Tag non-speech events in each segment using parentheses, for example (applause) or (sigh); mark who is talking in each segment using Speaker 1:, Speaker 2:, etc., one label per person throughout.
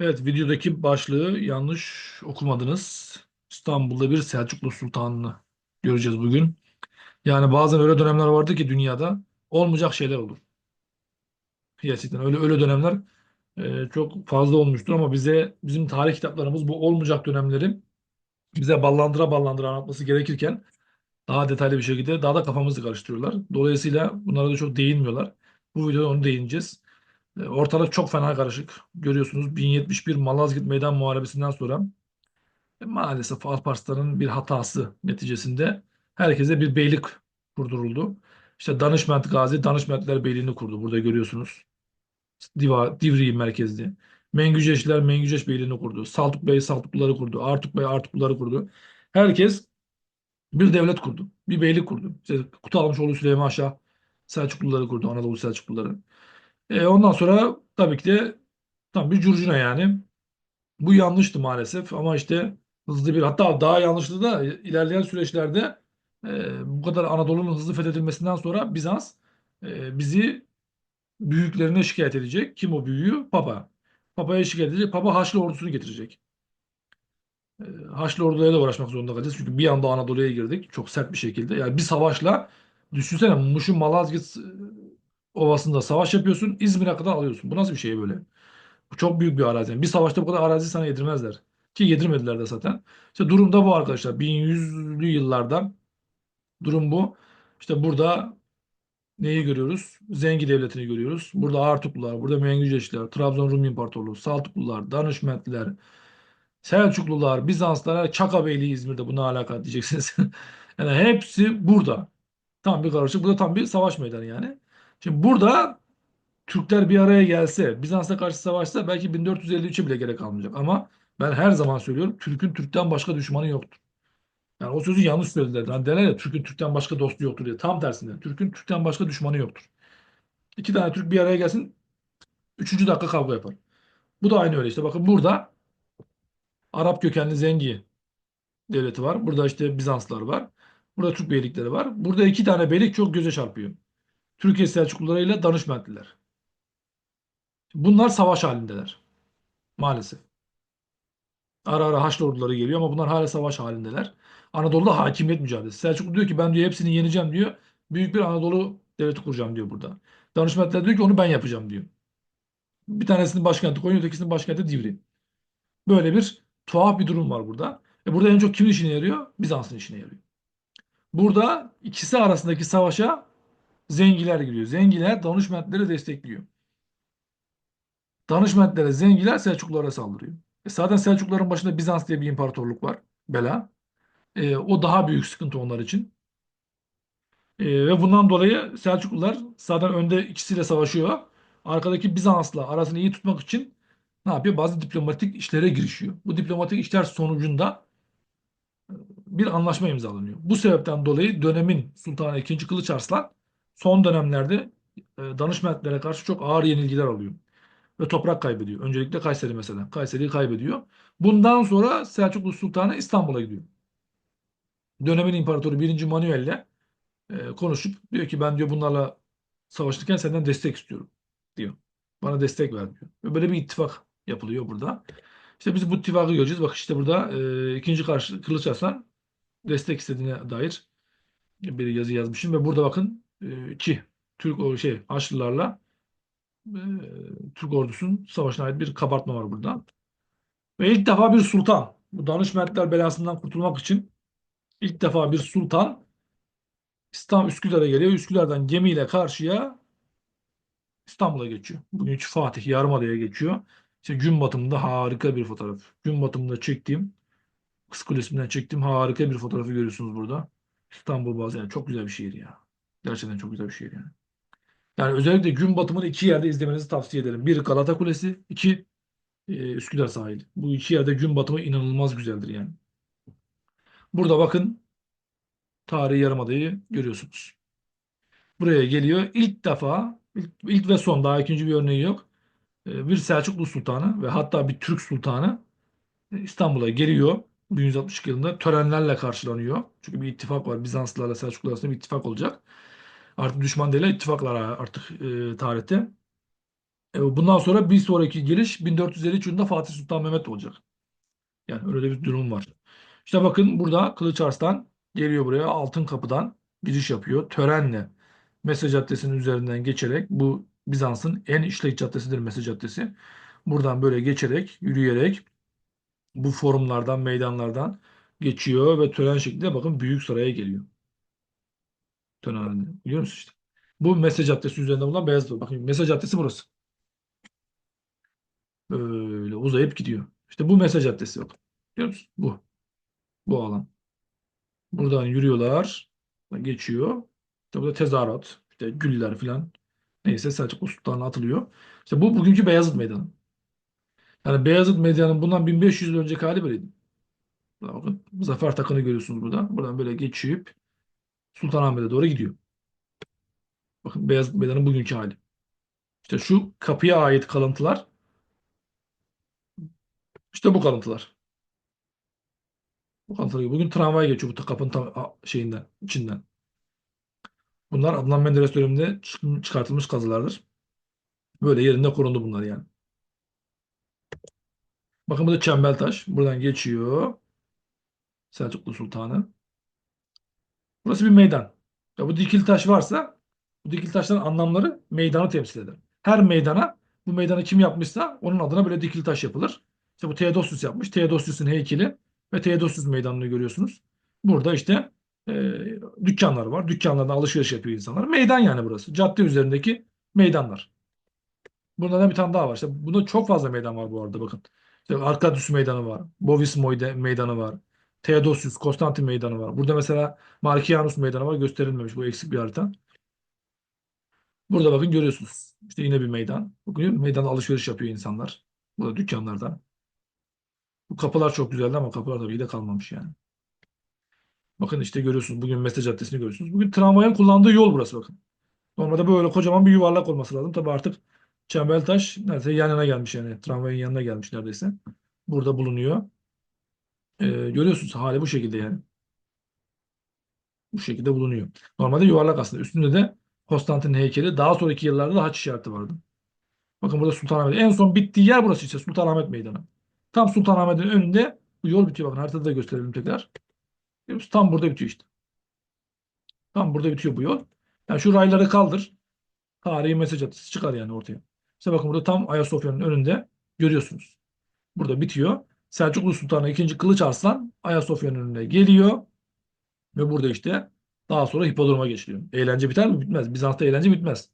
Speaker 1: Evet, videodaki başlığı yanlış okumadınız. İstanbul'da bir Selçuklu Sultanını göreceğiz bugün. Yani bazen öyle dönemler vardı ki dünyada olmayacak şeyler olur. Gerçekten öyle öyle dönemler e, çok fazla olmuştur ama bize bizim tarih kitaplarımız bu olmayacak dönemleri bize ballandıra ballandıra anlatması gerekirken daha detaylı bir şekilde daha da kafamızı karıştırıyorlar. Dolayısıyla bunlara da çok değinmiyorlar. Bu videoda onu değineceğiz. E, Ortalık çok fena karışık. Görüyorsunuz 1071 Malazgirt Meydan Muharebesi'nden sonra E, Maalesef Alparslan'ın bir hatası neticesinde herkese bir beylik kurduruldu. İşte Danışment Gazi Danışmentler Beyliğini kurdu. Burada görüyorsunuz. Diva, Divriği merkezli. Mengüceşler Mengüceş Beyliğini kurdu. Saltuk Bey Saltukluları kurdu. Artuk Bey Artukluları kurdu. Herkes bir devlet kurdu. Bir beylik kurdu. İşte Kutalmışoğlu Süleyman Şah Selçukluları kurdu. Anadolu Selçukluları. E, ondan sonra tabii ki de tam bir curcuna yani. Bu yanlıştı maalesef ama işte hızlı bir hatta daha yanlıştı da ilerleyen süreçlerde e, bu kadar Anadolu'nun hızlı fethedilmesinden sonra Bizans e, bizi büyüklerine şikayet edecek. Kim o büyüğü? Papa. Papa'ya şikayet edecek. Papa Haçlı ordusunu getirecek. E, Haçlı ordularıyla da uğraşmak zorunda kalacağız. Çünkü bir anda Anadolu'ya girdik. Çok sert bir şekilde. Yani bir savaşla düşünsene Muş'un Malazgirt Ovası'nda savaş yapıyorsun. İzmir'e kadar alıyorsun. Bu nasıl bir şey böyle? Bu çok büyük bir arazi. Bir savaşta bu kadar arazi sana yedirmezler. Ki yedirmediler de zaten. İşte durum da bu arkadaşlar. 1100'lü yıllarda durum bu. İşte burada neyi görüyoruz? Zengi Devleti'ni görüyoruz. Burada Artuklular, burada Mengüceşler, Trabzon Rum İmparatorluğu, Saltuklular, Danışmentliler, Selçuklular, Bizanslar, Çaka Beyliği İzmir'de bu ne alaka diyeceksiniz. (laughs) Yani hepsi burada. Tam bir karışık. Bu da tam bir savaş meydanı yani. Şimdi burada Türkler bir araya gelse, Bizans'a karşı savaşsa belki 1453'e bile gerek kalmayacak. Ama ben her zaman söylüyorum Türk'ün Türk'ten başka düşmanı yoktur. Yani o sözü yanlış söylediler. Hani derler Türk'ün Türk'ten başka dostu yoktur diye. Tam tersine. Türk'ün Türk'ten başka düşmanı yoktur. İki tane Türk bir araya gelsin, üçüncü dakika kavga yapar. Bu da aynı öyle işte. Bakın burada Arap kökenli Zengi devleti var. Burada işte Bizanslar var. Burada Türk beylikleri var. Burada iki tane beylik çok göze çarpıyor. Türkiye Selçukluları ile Danışmentliler. Bunlar savaş halindeler. Maalesef. Ara ara Haçlı orduları geliyor ama bunlar hala savaş halindeler. Anadolu'da hakimiyet mücadelesi. Selçuklu diyor ki ben diyor hepsini yeneceğim diyor. Büyük bir Anadolu devleti kuracağım diyor burada. Danışmentler diyor ki onu ben yapacağım diyor. Bir tanesinin başkenti Konya, ötekisinin başkenti Divri. Böyle bir tuhaf bir durum var burada. E burada en çok kimin işine yarıyor? Bizans'ın işine yarıyor. Burada ikisi arasındaki savaşa Zengiler giriyor. Zengiler danışmentleri destekliyor. Danışmentlere Zengiler Selçuklulara saldırıyor. E zaten Selçukluların başında Bizans diye bir imparatorluk var. Bela. E, o daha büyük sıkıntı onlar için. E, ve bundan dolayı Selçuklular zaten önde ikisiyle savaşıyor. Arkadaki Bizans'la arasını iyi tutmak için ne yapıyor? Bazı diplomatik işlere girişiyor. Bu diplomatik işler sonucunda e, bir anlaşma imzalanıyor. Bu sebepten dolayı dönemin Sultanı II. Kılıç Arslan son dönemlerde e, danışmentlere karşı çok ağır yenilgiler alıyor. Ve toprak kaybediyor. Öncelikle Kayseri mesela. Kayseri'yi kaybediyor. Bundan sonra Selçuklu Sultanı İstanbul'a gidiyor. Dönemin imparatoru 1. Manuel'le e, konuşup diyor ki ben diyor bunlarla savaşırken senden destek istiyorum diyor. Bana destek ver diyor. Ve böyle bir ittifak yapılıyor burada. İşte biz bu ittifakı göreceğiz. Bak işte burada e, ikinci karşı Kılıç Arslan destek istediğine dair bir yazı yazmışım ve burada bakın e, ki Türk o şey Haçlılarla e, Türk ordusunun savaşına ait bir kabartma var burada. Ve ilk defa bir sultan bu danışmentler belasından kurtulmak için ilk defa bir sultan İstanbul Üsküdar'a geliyor. Üsküdar'dan gemiyle karşıya İstanbul'a geçiyor. Bugünkü Fatih Yarımada'ya geçiyor. İşte gün batımında harika bir fotoğraf. Gün batımında çektiğim Kız Kulesi'nden çektiğim harika bir fotoğrafı görüyorsunuz burada. İstanbul Boğazı yani çok güzel bir şehir ya. Gerçekten çok güzel bir şehir yani. Yani özellikle gün batımını iki yerde izlemenizi tavsiye ederim. Bir Galata Kulesi, iki e, Üsküdar sahili. Bu iki yerde gün batımı inanılmaz güzeldir yani. Burada bakın tarihi Yarımada'yı görüyorsunuz. Buraya geliyor. İlk defa ilk, ilk ve son daha ikinci bir örneği yok. E, bir Selçuklu Sultanı ve hatta bir Türk Sultanı e, İstanbul'a geliyor. 1162 yılında törenlerle karşılanıyor. Çünkü bir ittifak var. Bizanslılarla Selçuklular arasında bir ittifak olacak. Artık düşman değil ittifaklar artık e, tarihte. E, bundan sonra bir sonraki geliş 1453 yılında Fatih Sultan Mehmet olacak. Yani öyle bir durum var. İşte bakın burada Kılıç Arslan geliyor buraya Altın Kapı'dan giriş yapıyor. Törenle Mesaj Caddesi'nin üzerinden geçerek bu Bizans'ın en işlek caddesidir Mesaj Caddesi. Buradan böyle geçerek, yürüyerek bu forumlardan, meydanlardan geçiyor ve tören şeklinde bakın Büyük Saray'a geliyor. Tören halinde. Biliyor musun işte? Bu Mesaj Caddesi üzerinden bulunan Beyazıt. Bakın Mesaj Caddesi burası. Böyle uzayıp gidiyor. İşte bu Mesaj Caddesi bakın. Biliyor musun? Bu. Bu alan. Buradan yürüyorlar. Geçiyor. İşte burada tezahürat. işte güller filan. Neyse Selçuklu Sultan'a atılıyor. İşte bu bugünkü Beyazıt Meydanı. Yani Beyazıt Meydanı'nın bundan 1500 yıl önceki hali böyleydi. Bakın Zafer Takı'nı görüyorsunuz burada. Buradan böyle geçip Sultanahmet'e doğru gidiyor. Bakın Beyazıt Meydanı'nın bugünkü hali. İşte şu kapıya ait kalıntılar işte bu kalıntılar. Bu kalıntılar. Bugün tramvay geçiyor bu kapının tam şeyinden, içinden. Bunlar Adnan Menderes döneminde çık- çıkartılmış kazılardır. Böyle yerinde korundu bunlar yani. Bakın bu da Çembeltaş. Buradan geçiyor. Selçuklu Sultanı. Burası bir meydan. Ya bu dikili taş varsa bu dikili taşların anlamları meydanı temsil eder. Her meydana bu meydanı kim yapmışsa onun adına böyle dikili taş yapılır. İşte bu Theodosius yapmış. Theodosius'un heykeli ve Theodosius meydanını görüyorsunuz. Burada işte e, dükkanlar var. Dükkanlarda alışveriş yapıyor insanlar. Meydan yani burası. Cadde üzerindeki meydanlar. Bunlardan bir tane daha var. İşte bunda çok fazla meydan var bu arada bakın. İşte Arkadius Meydanı var. Bovis Meydanı var. Theodosius, Konstantin Meydanı var. Burada mesela Markianus Meydanı var. Gösterilmemiş. Bu eksik bir harita. Burada bakın görüyorsunuz. İşte yine bir meydan. Bakın meydanda alışveriş yapıyor insanlar. Burada dükkanlarda. Bu kapılar çok güzeldi ama kapılar tabii de kalmamış yani. Bakın işte görüyorsunuz. Bugün Mesle Caddesi'ni görüyorsunuz. Bugün tramvayın kullandığı yol burası bakın. Normalde böyle kocaman bir yuvarlak olması lazım. Tabii artık Çembeltaş neredeyse yan yana gelmiş yani. Tramvayın yanına gelmiş neredeyse. Burada bulunuyor. Ee, görüyorsunuz hali bu şekilde yani. Bu şekilde bulunuyor. Normalde yuvarlak aslında. Üstünde de Konstantin heykeli. Daha sonraki yıllarda da haç işareti vardı. Bakın burada Sultanahmet. En son bittiği yer burası işte Sultanahmet Meydanı. Tam Sultanahmet'in önünde bu yol bitiyor. Bakın haritada da gösterelim tekrar. Tam burada bitiyor işte. Tam burada bitiyor bu yol. Yani şu rayları kaldır. Tarihi mesaj caddesi çıkar yani ortaya. İşte bakın burada tam Ayasofya'nın önünde görüyorsunuz. Burada bitiyor. Selçuklu Sultanı 2. Kılıç Arslan Ayasofya'nın önüne geliyor. Ve burada işte daha sonra hipodroma geçiliyor. Eğlence biter mi? Bitmez. Bizans'ta eğlence bitmez.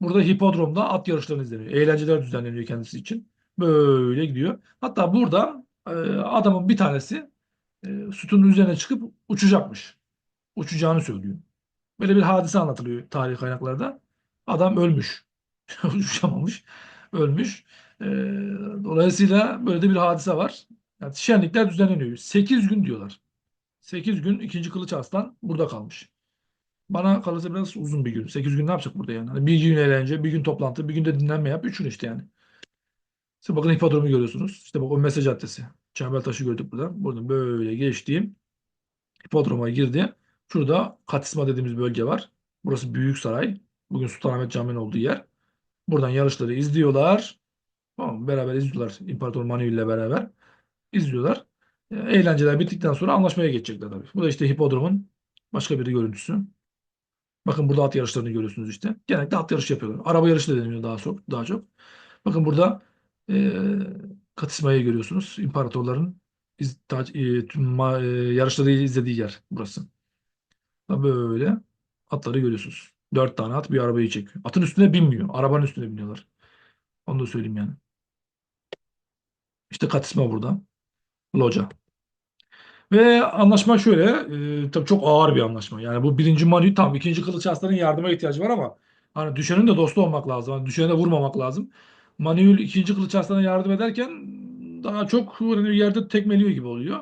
Speaker 1: Burada hipodromda at yarışları izleniyor. Eğlenceler düzenleniyor kendisi için. Böyle gidiyor. Hatta burada e, adamın bir tanesi e, sütunun üzerine çıkıp uçacakmış. Uçacağını söylüyor. Böyle bir hadise anlatılıyor tarih kaynaklarda. Adam ölmüş. (laughs) Uçamamış. Ölmüş. E, dolayısıyla böyle de bir hadise var. Yani şenlikler düzenleniyor. 8 gün diyorlar. 8 gün 2. Kılıç Arslan burada kalmış. Bana kalırsa biraz uzun bir gün. 8 gün ne yapacak burada yani? Hani bir gün eğlence, bir gün toplantı, bir gün de dinlenme yap. 3 gün işte yani. İşte bakın hipodromu görüyorsunuz. İşte bak o mesaj caddesi. Çembertaş'ı gördük burada. Buradan böyle geçtiğim hipodroma girdi. Şurada Katisma dediğimiz bölge var. Burası Büyük Saray. Bugün Sultanahmet Camii'nin olduğu yer. Buradan yarışları izliyorlar. Tamam, beraber izliyorlar. İmparator Manuel ile beraber izliyorlar. E, Eğlenceler bittikten sonra anlaşmaya geçecekler tabii. Bu da işte hipodromun başka bir görüntüsü. Bakın burada at yarışlarını görüyorsunuz işte. Genellikle at yarışı yapıyorlar. Araba yarışı da deniyor daha çok. Daha çok. Bakın burada e, Katisma'yı görüyorsunuz. İmparatorların iz, ta, e, tüm e, yarışları izlediği yer burası. Böyle atları görüyorsunuz. Dört tane at bir arabayı çekiyor. Atın üstüne binmiyor. Arabanın üstüne biniyorlar. Onu da söyleyeyim yani. İşte Katisma burada. Loca. Ve anlaşma şöyle, e, tabii çok ağır bir anlaşma. Yani bu birinci Manu tam ikinci Kılıç Arslan'ın yardıma ihtiyacı var ama hani düşenin de dostu olmak lazım. Hani düşene de vurmamak lazım. Manuel ikinci Kılıç Arslan'a yardım ederken daha çok hani yerde tekmeliyor gibi oluyor.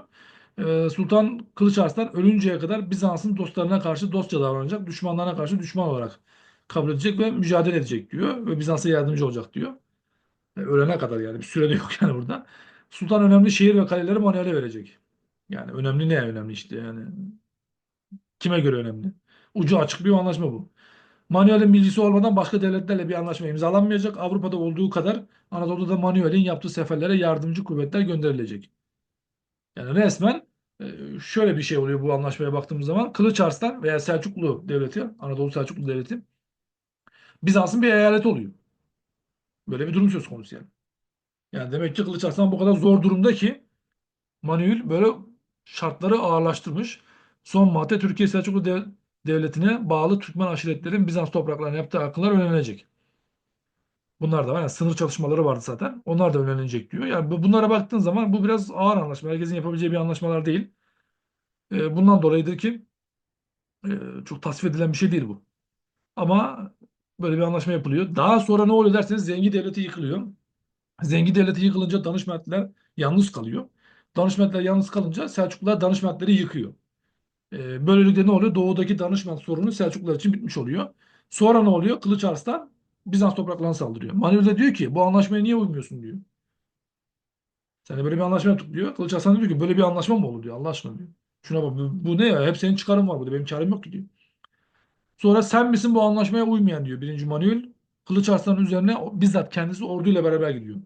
Speaker 1: E, Sultan Kılıç Arslan ölünceye kadar Bizans'ın dostlarına karşı dostça davranacak, düşmanlarına karşı düşman olarak kabul edecek ve mücadele edecek diyor. Ve Bizans'a yardımcı olacak diyor. E, ölene kadar yani bir sürede yok yani burada. Sultan önemli şehir ve kaleleri Manuel'e verecek. Yani önemli ne önemli işte yani. Kime göre önemli? Ucu açık bir anlaşma bu. Manuel'in bilgisi olmadan başka devletlerle bir anlaşma imzalanmayacak. Avrupa'da olduğu kadar Anadolu'da Manuel'in yaptığı seferlere yardımcı kuvvetler gönderilecek. Yani resmen e, şöyle bir şey oluyor bu anlaşmaya baktığımız zaman. Kılıç Arslan veya Selçuklu Devleti, Anadolu Selçuklu Devleti Bizans'ın bir eyaleti oluyor. Böyle bir durum söz konusu yani. Yani demek ki Kılıç Arslan bu kadar zor durumda ki Manuel böyle şartları ağırlaştırmış. Son madde Türkiye Selçuklu Dev- Devleti'ne bağlı Türkmen aşiretlerin Bizans topraklarına yaptığı akınlar önlenecek. Bunlar da var. Yani sınır çalışmaları vardı zaten. Onlar da önlenecek diyor. Yani bu- bunlara baktığın zaman bu biraz ağır anlaşma. Herkesin yapabileceği bir anlaşmalar değil. E, bundan dolayıdır ki e, çok tasvip edilen bir şey değil bu. Ama böyle bir anlaşma yapılıyor. Daha sonra ne oluyor derseniz Zengi Devleti yıkılıyor. Zengi Devleti yıkılınca Danışmentler yalnız kalıyor. Danışmentler yalnız kalınca Selçuklular Danışmentleri yıkıyor. E, böylelikle ne oluyor? Doğudaki Danışment sorunu Selçuklular için bitmiş oluyor. Sonra ne oluyor? Kılıç Arslan Bizans topraklarına saldırıyor. Manuel de diyor ki bu anlaşmaya niye uymuyorsun diyor. Sen de böyle bir anlaşma yaptık diyor. Kılıç Arslan diyor ki böyle bir anlaşma mı olur diyor. Allah aşkına diyor. Şuna bak bu, bu ne ya? Hep senin çıkarın var burada. Benim karım yok ki diyor. Sonra sen misin bu anlaşmaya uymayan diyor birinci Manuel. Kılıç Arslan'ın üzerine bizzat kendisi orduyla beraber gidiyor.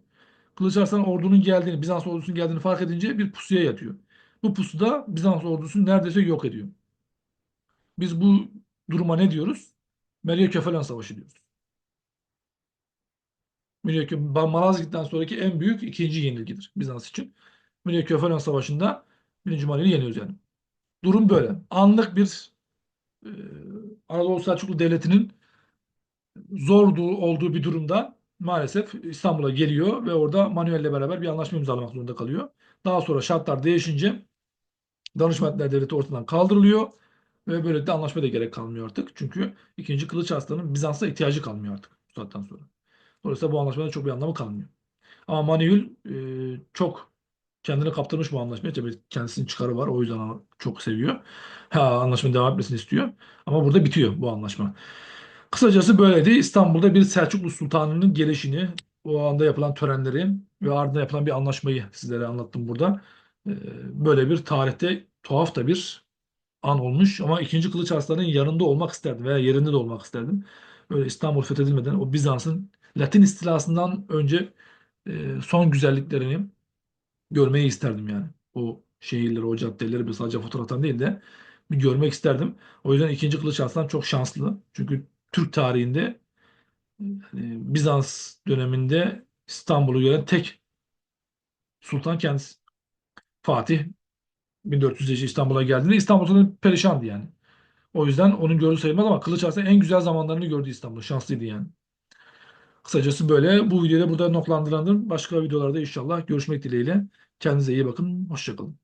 Speaker 1: Kılıç Arslan ordunun geldiğini, Bizans ordusunun geldiğini fark edince bir pusuya yatıyor. Bu pusuda Bizans ordusunu neredeyse yok ediyor. Biz bu duruma ne diyoruz? Meryem Savaşı diyoruz. Meryem Malazgirt'ten sonraki en büyük ikinci yenilgidir Bizans için. Meryem Savaşı'nda birinci Manuel'i yeniyoruz yani. Durum böyle. Anlık bir e, Anadolu Selçuklu Devleti'nin zor du- olduğu bir durumda maalesef İstanbul'a geliyor ve orada Manuel'le beraber bir anlaşma imzalamak zorunda kalıyor. Daha sonra şartlar değişince Danışmentler Devleti ortadan kaldırılıyor ve böylelikle anlaşmaya da gerek kalmıyor artık. Çünkü 2. Kılıç Arslan'ın Bizans'a ihtiyacı kalmıyor artık bu saatten sonra. Dolayısıyla bu anlaşmanın çok bir anlamı kalmıyor. Ama Manuel e, çok kendini kaptırmış bu anlaşmaya. Tabii kendisinin çıkarı var. O yüzden çok seviyor. Ha, anlaşmanın devam etmesini istiyor. Ama burada bitiyor bu anlaşma. Kısacası böyleydi. İstanbul'da bir Selçuklu Sultanı'nın gelişini, o anda yapılan törenleri ve ardından yapılan bir anlaşmayı sizlere anlattım burada. Ee, Böyle bir tarihte tuhaf da bir an olmuş ama 2. Kılıç Arslan'ın yanında olmak isterdim veya yerinde de olmak isterdim. Böyle İstanbul fethedilmeden o Bizans'ın Latin istilasından önce e, son güzelliklerini görmeyi isterdim yani. O şehirleri, o caddeleri bir sadece fotoğraftan değil de bir görmek isterdim. O yüzden 2. Kılıç Arslan çok şanslı. Çünkü Türk tarihinde yani Bizans döneminde İstanbul'u gören tek sultan kendisi. Fatih 1400'de İstanbul'a geldiğinde İstanbul zaten perişandı yani. O yüzden onun gördüğü sayılmaz ama Kılıç Arslan en güzel zamanlarını gördü İstanbul'da. Şanslıydı yani. Kısacası böyle. Bu videoda burada noktalandıralım. Başka videolarda inşallah görüşmek dileğiyle. Kendinize iyi bakın. Hoşçakalın.